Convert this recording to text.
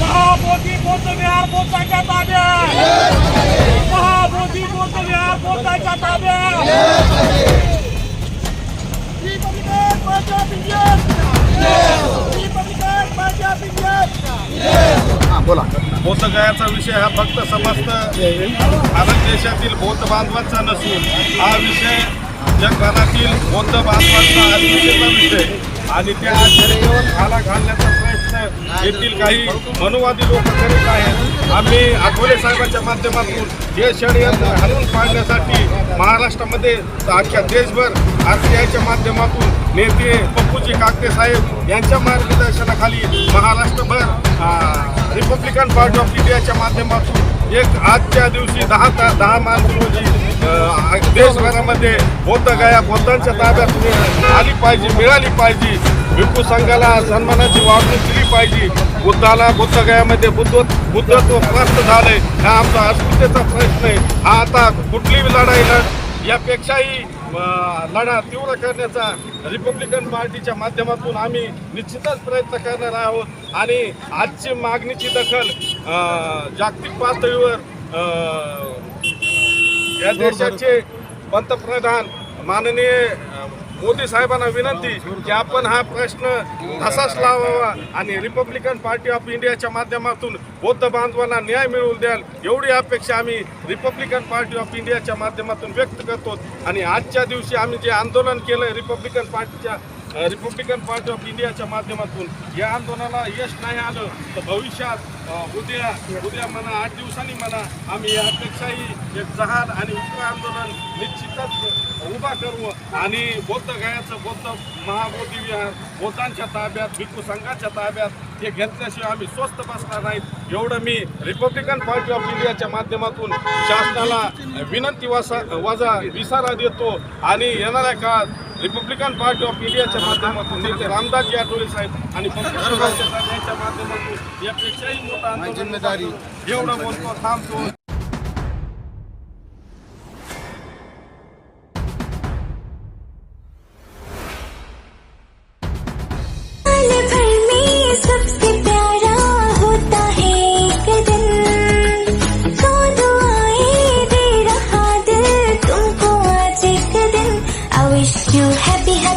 महाबोधी बौद्ध विहार बोलताच्या ताब्यात महाबोधी बौद्ध विहार बोलताच्या ताब्यात रिपब्लिकन पार्टी विषय हा फक्त समस्त भारत देशातील बौद्ध बांधवांचा नसून हा विषय जगभरातील बौद्ध बांधवांचा विषय. आणि त्या जनतेवर खाला घालण्याचा प्रयत्न येथील काही मनुवादी लोक करीत आहेत. आम्ही आठवले साहेबांच्या माध्यमातून हे षडयंत्र हलवून पाडण्यासाठी महाराष्ट्रामध्ये अख्ख्या देशभर आर टी आयच्या माध्यमातून नेते पप्पूजी काकते साहेब यांच्या मार्गदर्शनाखाली महाराष्ट्रभर रिपब्लिकन पार्टी ऑफ इंडियाच्या माध्यमातून एक आजच्या दिवशी दहा ता दहा मार्च रोजी देशभरामध्ये बौद्ध गया बौद्धांच्या ताब्यात आली पाहिजे मिळाली पाहिजे. भिक्खू संघाला सन्मानाची वागणूक दिली पाहिजे. बुद्धाला बुद्धगयामध्ये बुद्ध बुद्धत्व प्राप्त झालंय. हा आमचा अस्मितेचा प्रश्न आहे. हा आता कुठली लढाई लढ यापेक्षाही लढा तीव्र करण्याचा रिपब्लिकन पार्टीच्या माध्यमातून आम्ही निश्चितच प्रयत्न करणार आहोत. आणि आजची मागणीची दखल जागतिक पातळीवर या देशाचे पंतप्रधान माननीय मोदी साहेबांना विनंती की आपण हा प्रश्न तसाच लावावा आणि रिपब्लिकन पार्टी ऑफ इंडियाच्या माध्यमातून बौद्ध बांधवांना न्याय मिळवून द्याल. एवढी अपेक्षा आम्ही रिपब्लिकन पार्टी ऑफ इंडियाच्या माध्यमातून व्यक्त करतो. आणि आजच्या दिवशी आम्ही जे आंदोलन केलं रिपब्लिकन पार्टीच्या रिपब्लिकन पार्टी ऑफ इंडियाच्या माध्यमातून या आंदोलनाला यश नाही आलं तर भविष्यात उद्या उद्या म्हणा आठ दिवसांनी म्हणा आम्ही यापेक्षाही एक जहाल आणि उग्र आंदोलन निश्चितच उभा करू आणि बौद्ध गायाचं बौद्ध महाबोधी विहार बौद्धांच्या ताब्यात भिक्खू संघाच्या ताब्यात हे घेतल्याशिवाय आम्ही स्वस्त बसणार नाहीत. एवढं मी रिपब्लिकन पार्टी ऑफ इंडियाच्या माध्यमातून शासनाला विनंती वासा वजा विसारा देतो आणि येणाऱ्या काळात रिपब्लिकन पार्टी ऑफ इंडियाच्या माध्यमातून नेते रामदासजी आठवले साहेब आणि यांच्या माध्यमातून यापेक्षाही मोठा आंदोलन एवढं बोलतो थांबतो